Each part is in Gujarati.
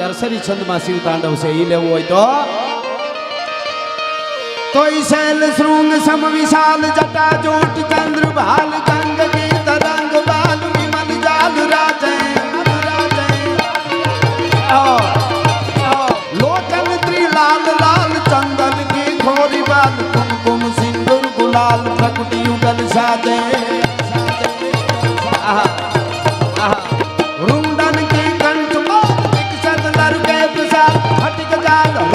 ચરસરી છંદમાં શિવ તાંડવ છે એ લેવું હોય તો કોઈ શૈલ શૃંગ સમ વિશાલ જટા જોટ ચંદ્ર ભાલ ગંગ ગીત રંગ બાલ વિમલ જાલ રાજે લોચન ત્રિલાલ લાલ ચંદન કી ખોરી બાલ કુમકુમ સિંદુર ગુલાલ પ્રકટી ઉગલ સાજે mirando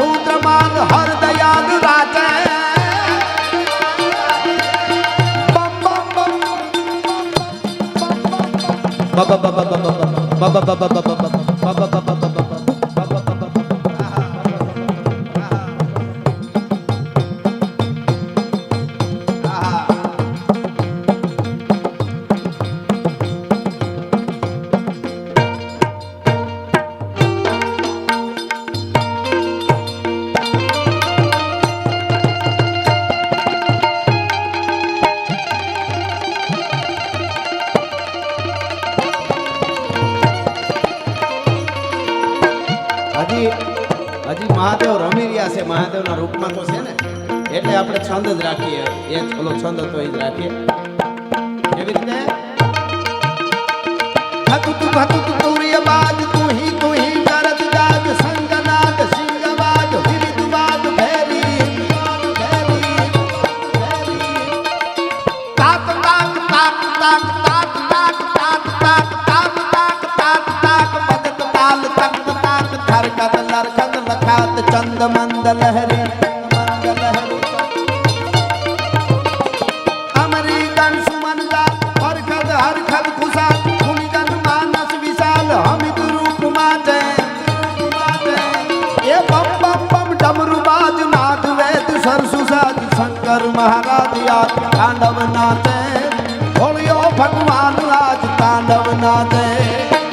હજી મહાદેવ રમી રહ્યા છે, મહાદેવના રૂપમાં તો છે ને. એટલે આપણે છંદ જ રાખીએ. એ ઓલો છંદ હતો એ જ રાખીએ. એવી રીતે? તું હતું તું શંકર મહારાજ આજ તાંડવ નાચે ભોળિયો ભગવાન આજ તાંડવ નાચે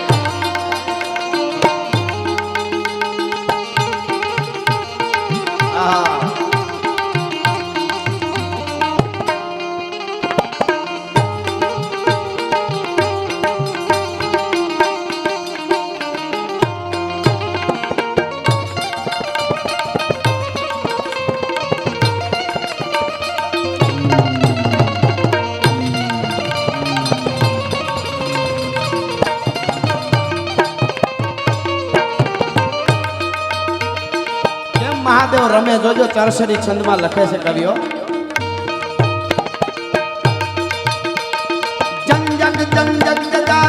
કેમ રમે જોજો ચરસરી છંદમાં લખે છે કવિઓ. જંગ જંગ જંગ જગ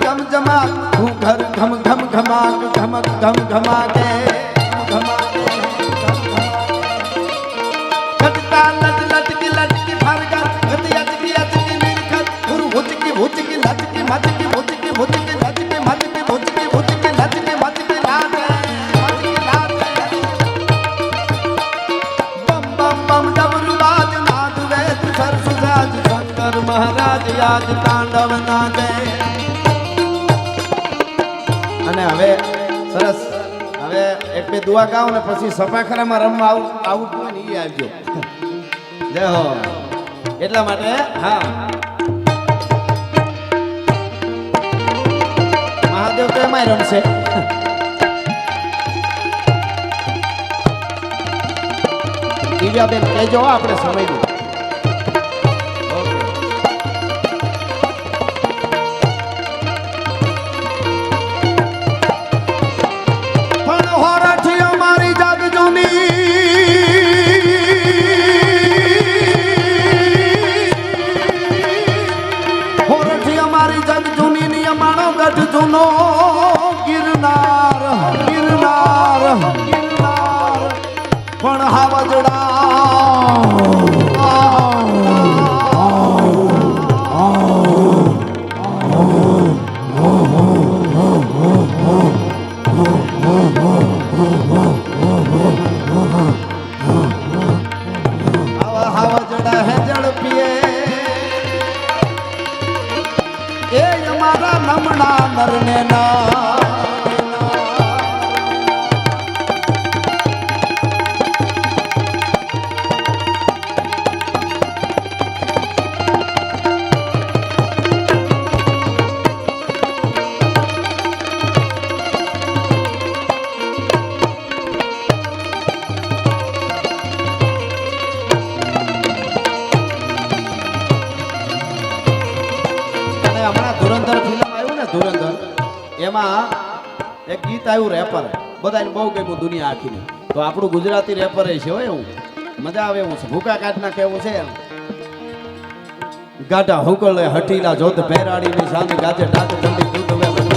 જમ જમ હું ઘર ઘમ ઘમ ઘમા ઘમક ઘમ ઘમા કે દુઆ ગાઉં ને પછી સફાખરામાં રમવા આવું આવું હોય ને એ આવજો. જય હો. એટલા માટે, હા. મહાદેવ તો એમાં રમશે. દિવ્યાબેન કહેજો આપણે સમયનું. એમાં એક ગીત આવ્યું રેપર બધાને બહુ ગમ્યું દુનિયા આખીને. તો આપણું ગુજરાતી રેપર છે હો એવું. મજા આવે એવું છે. ભૂકા કાઢના કેવું છે ગાઢા હુકળે હઠીલા જોત પહેરાડીની સામે ગાજે ટાટ ઠંડી દૂધ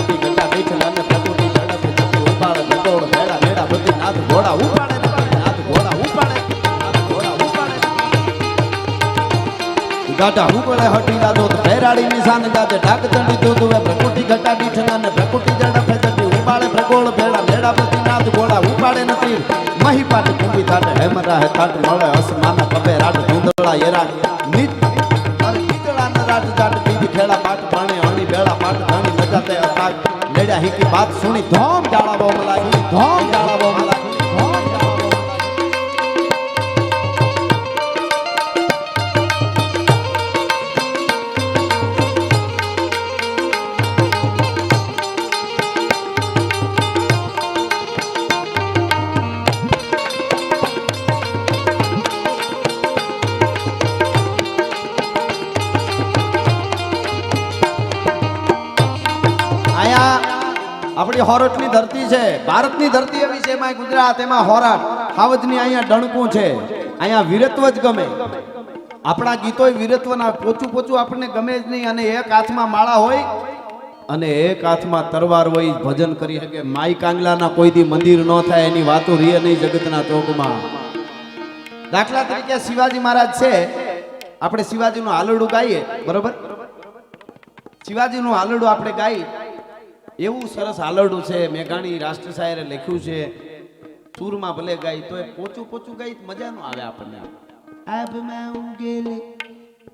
ગાઢા હુકલે હઠીલા જોત ભેરાડીની નિશાન જાતે ઢાક ચડી દૂધ વે પ્રકૃતિ ઘટા દીઠના ને પ્રકૃતિ ઝડપ જતી ઉપાડે પ્રગોળ ભેડા ભેડા બધી નાથ ઘોડા ઉપાડે નથી. મહી પાટ ભૂમિ થાટે હેમરા હે થાટ મળે, અસમાન કબે રાટ ધૂંધળા એરા નિત અરે ઈદળાના રાટ જાટ બીજ ખેડા પાટ પાણે હણી ભેળા પાટ ધણી મજા તે અથાગ લેડા હિકી વાત સુણી ધોમ ડાળા બોમ ભારતની ધરતી એવી છે એમાં ગુજરાત, એમાં હોરાટ હાવજની અહીંયા ડણકું છે. અહીંયા વીરત્વ જ ગમે. આપણા ગીતોય વીરત્વના પોચું પોચું આપણને ગમે જ નહીં. અને એક હાથમાં માળા હોય અને એક હાથમાં તરવાર હોય, ભજન કરી શકે. માઈ કાંગલાના કોઈ દી મંદિર ન થાય એની વાતો રીએ નહીં જગતના ચોકમાં. દાખલા તરીકે શિવાજી મહારાજ છે. આપણે શિવાજીનું હાલડું ગાઈએ. બરોબર? શિવાજીનું હાલડું આપણે ગાઈ એવું સરસ આલરડું છે મેઘાણી રાષ્ટ્ર શાયરે લખ્યું છે. સૂરમાં ભલે ગાય તો એ પોચું પોચું ગાય મજા ન આવે આપણને. આભમાં ઉગેલે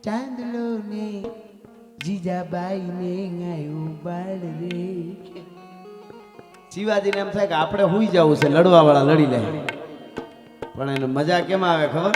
ચાંદલો ને જીજાબાઈ ને ગાયું બાળ રે. શિવાજીને એમ થાય કે આપણે હુઈ જવું છે લડવા વાળા લડી લે. પણ એને મજા કેમ આવે ખબર?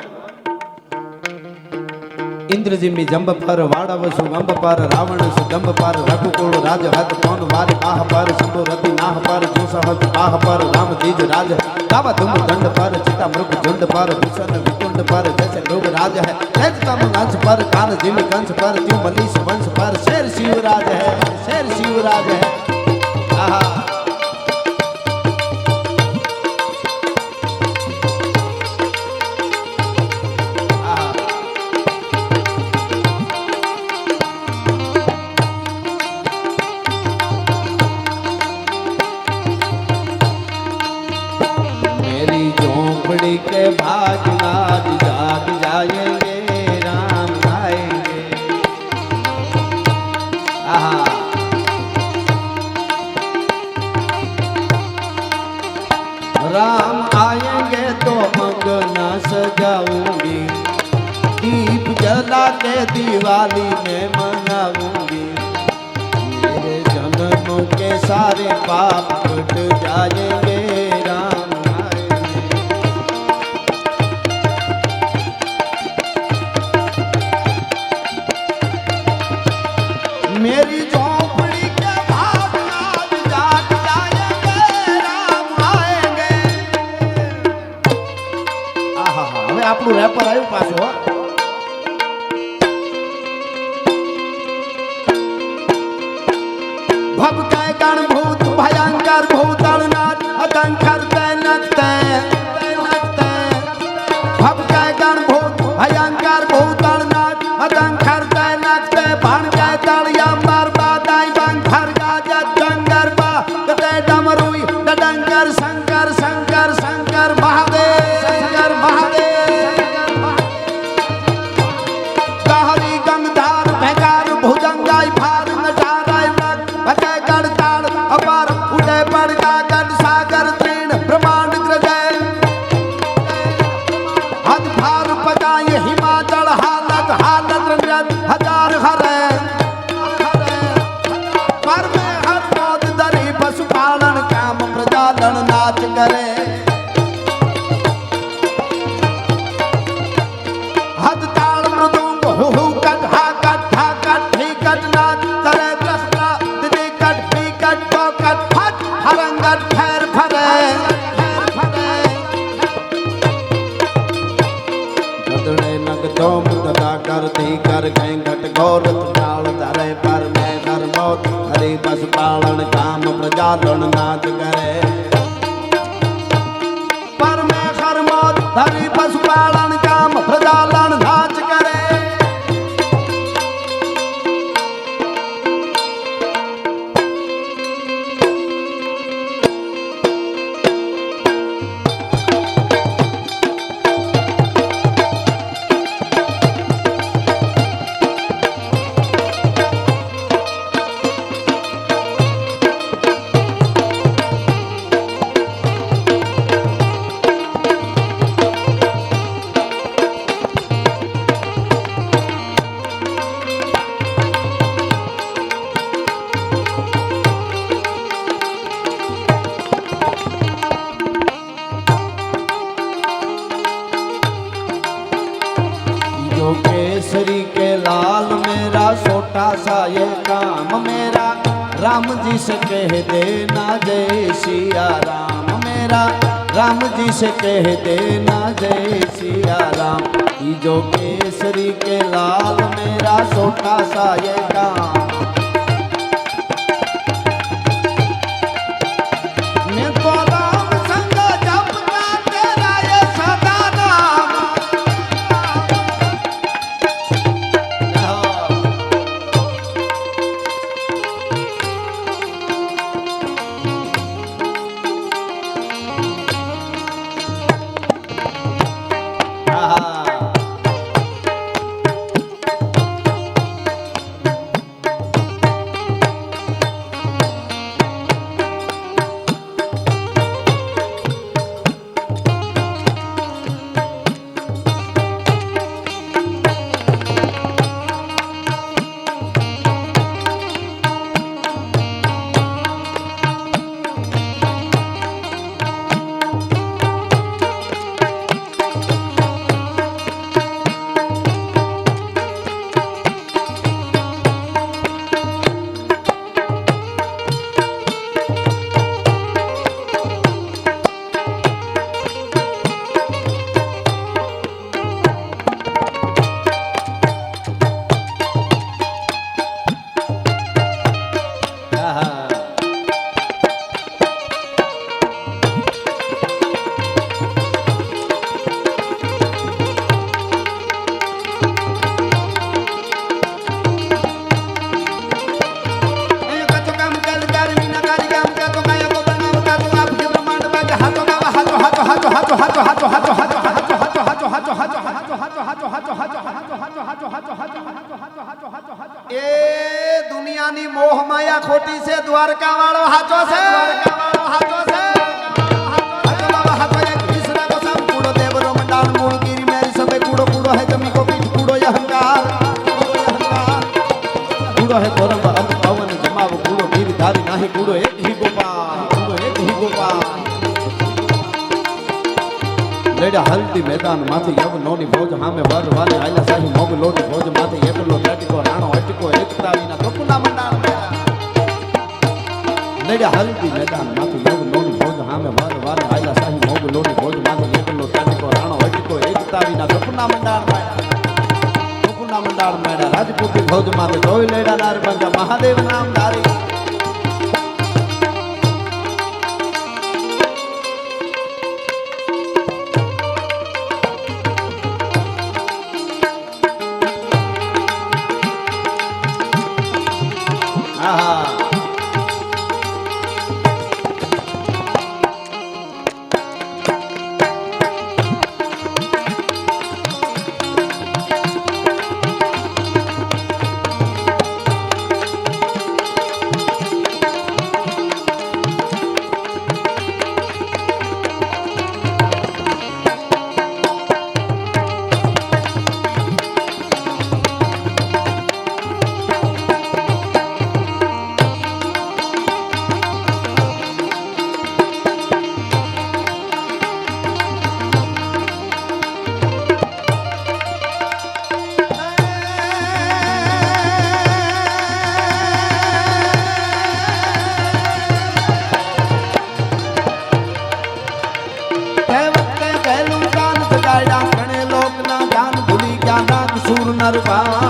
ઇન્દ્રજીમી જંબ પર વાડવ સુ અંબ પર રાવણ સુ દંભ પર રઘુકુળ રાજ હત કોન વારે આહ પર શંભુ રતિ નાહ પર જો સહત આહ પર રામ જીજ રાજ તાવા તુમ દંડ પર ચિતા મૃગ ઝુંડ પર ભૂષણ વિકુંડ પર જૈસે લોગ રાજ હૈ સૈજ તમ નંશ પર કાન જીમ કંસ પર ત્યુ મલીશ વંશ પર શેર શિવરાજ હૈ શેર શિવરાજ હૈ આહા આપણું રેપર આવ્યું પાછું પાલન કામ પ્રજાલન નાથ કરે. મોહ માયા ખોટી છે દ્વારકા વાળો હાચો છે. દ્વારકા વાળો હાચો છે. હલ્દી મેદાનમાંથી યવનોની ફોજ સામે વાર વાલે આયલા સાહી મોગલોની আমার পা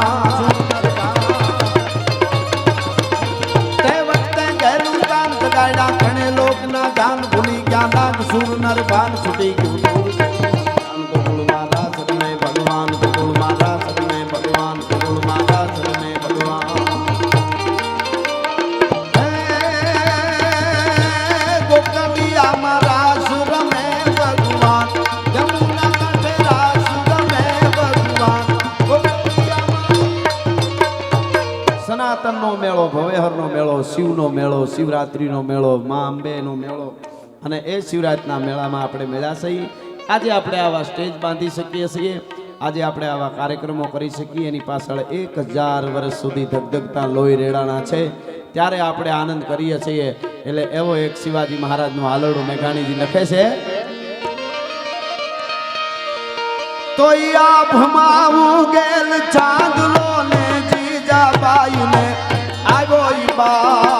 શિવરાત્રિનો મેળો, મા અંબેનો મેળો અને એ શિવરાતના મેળામાં આપણે મેળા છીએ. આજે આપણે આવા સ્ટેજ બાંધી શકીએ છીએ. આજે આપણે આવા કાર્યક્રમો કરી શકીએ. એની પાછળ એક હજાર વર્ષ સુધી ધગધગતા લોહી રેડાણા છે. ત્યારે આપણે આનંદ કરીએ છીએ. એટલે એવો એક શિવાજી મહારાજનું હાલરડું મેઘાણીજી લખે છે. તો આભમાં ગેલ ચાંદલો ને જીજાબાઈ ને આવ્યો ઈ બા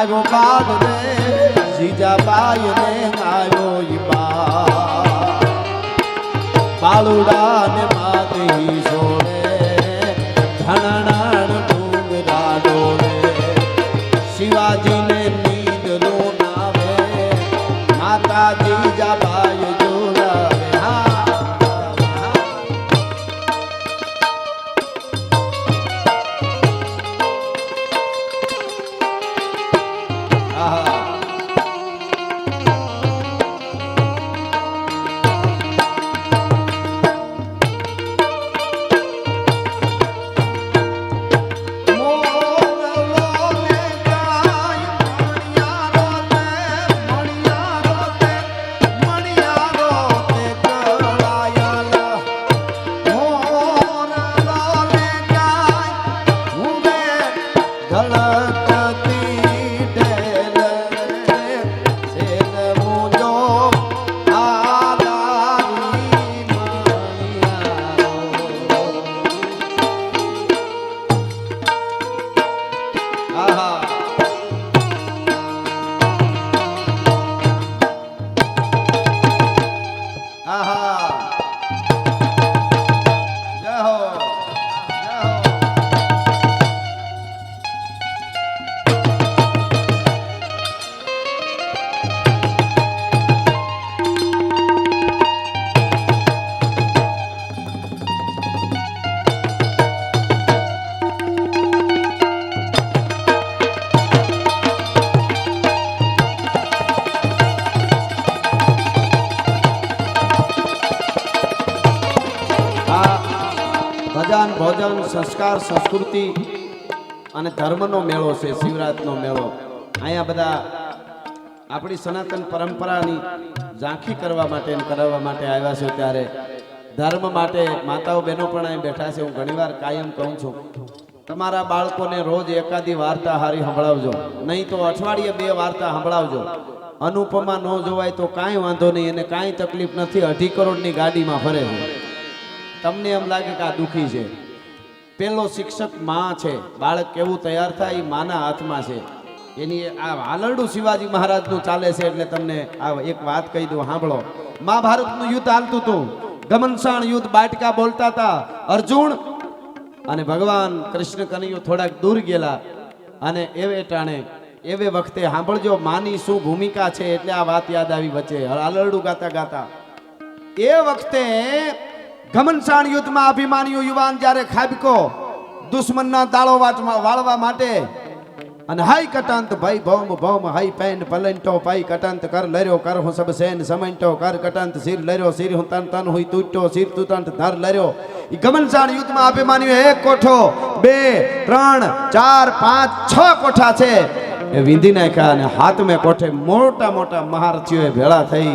આવ્યો બાદ ને જીજાબાઈ ને આવ્યો બાલુડા ને સંસ્કૃતિ અને ધર્મનો મેળો છે શિવરાતનો મેળો. અહીંયા બધા આપણી સનાતન પરંપરાની ઝાંખી કરવા માટે એમ કરાવવા માટે આવ્યા છે ત્યારે ધર્મ માટે માતાઓ બહેનો પણ અહીં બેઠા છે. હું ઘણીવાર કાયમ કહું છું, તમારા બાળકોને રોજ એકાદી વાર્તા હારી સંભળાવજો. નહીં તો અઠવાડિયે બે વાર્તા સંભળાવજો. અનુપમા ન જોવાય તો કાંઈ વાંધો નહીં, એને કાંઈ તકલીફ નથી. અઢી કરોડની ગાડીમાં ફરે છે. તમને એમ લાગે કે આ દુઃખી છે. પેલો શિક્ષકમાં છે. બાળક કેવું તૈયાર થાય એ માના હાથમાં છે. એની આ હાલરડું શિવાજી મહારાજનું ચાલે છે એટલે તમને આ એક વાત કહી દઉં, સાંભળો. મહાભારતનું યુદ્ધ હાલતું હતું. ગમનસાણ યુદ્ધ બાટકા બોલતા હતા. અર્જુન અને ભગવાન કૃષ્ણ કનૈયો થોડાક દૂર ગયેલા. અને એવે ટાણે, એવે વખતે સાંભળજો, માની શું ભૂમિકા છે એટલે આ વાત યાદ આવી વચ્ચે. હાલરડું ગાતા ગાતા. એ વખતે ઘમનસાણ યુદ્ધમાં અભિમાન્યુ યુવાન જ્યારે ખાબકો દુશ્મનના દાળો વાટમાં વાળવા માટે અને હાઈ કટંત ભાઈ ભૌમ ભૌમ હાઈ પેન, પલંટો પાઈ કટંત, કર લર્યો, કર હું સબ સેન, સમંટો, કર કટંત સિર લર્યો સિર હું તન તન હોય તૂટ્યો સિર તુતંત ધર લર્યો. એ ગમનસાણ યુદ્ધમાં અભિમાન્યુ એક કોઠો, બે, ત્રણ, ચાર, પાંચ, છ કોઠા છે. એ વિંધી નાખ્યા અને હાથમે કોઠે મોટા મોટા મહારથીઓએ ભેળા થઈ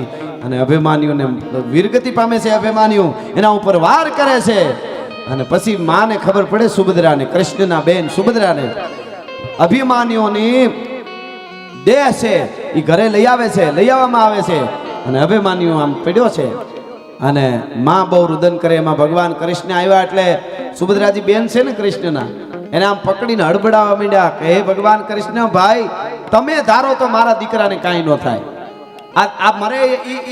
અને અભિમાન્યુને વીરગતિ પામે છે અભિમાન્યુ એના ઉપર વાર કરે છે. અને પછી માને ખબર પડે સુભદ્રાને, કૃષ્ણના બેન સુભદ્રાને અભિમાન્યુની દેહ છે એ ઘરે લઈ આવે છે, લઈ આવવામાં આવે છે. અને અભિમાન્યુ આમ પડ્યો છે. અને માં બહુ રુદન કરે, એમાં ભગવાન કૃષ્ણ આવ્યા એટલે સુભદ્રાજી બેન છે ને કૃષ્ણના એને આમ પકડીને હડબડાવવા માંડ્યા કે, હે ભગવાન કૃષ્ણ ભાઈ, તમે ધારો તો મારા દીકરાને કાંઈ ન થાય. આ આ મારે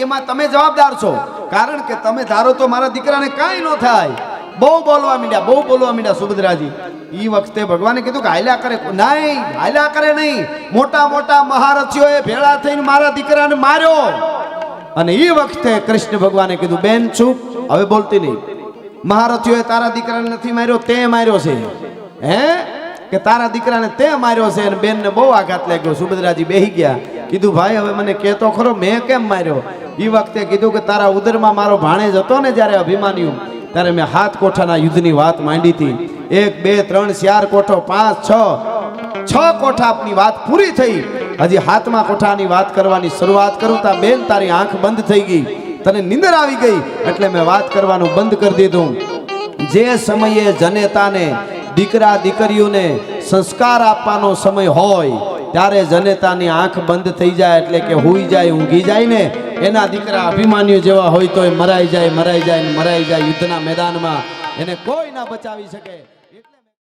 એમાં તમે જવાબદાર છો, કારણ કે તમે ધારો તો મારા દીકરાને કાંઈ ન થાય. બહુ બોલવા માંડ્યા, બહુ બોલવા માંડ્યા સુભદ્રાજી. એ વખતે ભગવાને કીધું કે, હાલ્યા કરે, નહીં, હાલ્યા કરે નહીં. મોટા મોટા મહારથીઓએ ભેળા થઈને મારા દીકરાને માર્યો. અને એ વખતે કૃષ્ણ ભગવાને કીધું, બેન, ચૂપ, હવે બોલતી નહીં. મહારથીઓએ તારા દીકરાને નથી માર્યો, તે માર્યો છે. હે? કે તારા દીકરાને તે માર્યો છે અને બેનને બહુ આઘાત લાગ્યો. સુભદ્રાજી બેહી ગયા. કીધું, ભાઈ, હવે મને કહેતો ખરો, મેં કેમ માર્યો? એ વખતે કીધું કે, તારા ઉદરમાં મારો ભાણેજ હતો ને જ્યારે અભિમાન્યું, ત્યારે મેં હાથ કોઠાના યુદ્ધની વાત માંડી હતી. એક, બે, ત્રણ, ચાર કોઠો, પાંચ, છ છ કોઠાની વાત પૂરી થઈ. હજી હાથમાં કોઠાની વાત કરવાની શરૂઆત કરું તા, બેન, તારી આંખ બંધ થઈ ગઈ. તને નીંદર આવી ગઈ, એટલે મેં વાત કરવાનું બંધ કરી દીધું. જે સમયે જનેતાને દીકરા દીકરીઓને સંસ્કાર આપવાનો સમય હોય ત્યારે જનેતાની આંખ બંધ થઈ જાય એટલે કે હુઈ જાય, ઊંઘી જાય ને. એના દીકરા અભિમાન્યુ જેવા હોય તો એ મરાઈ જાય મરાઈ જાય મરાઈ જાય યુદ્ધના મેદાનમાં. એને કોઈ ના બચાવી શકે.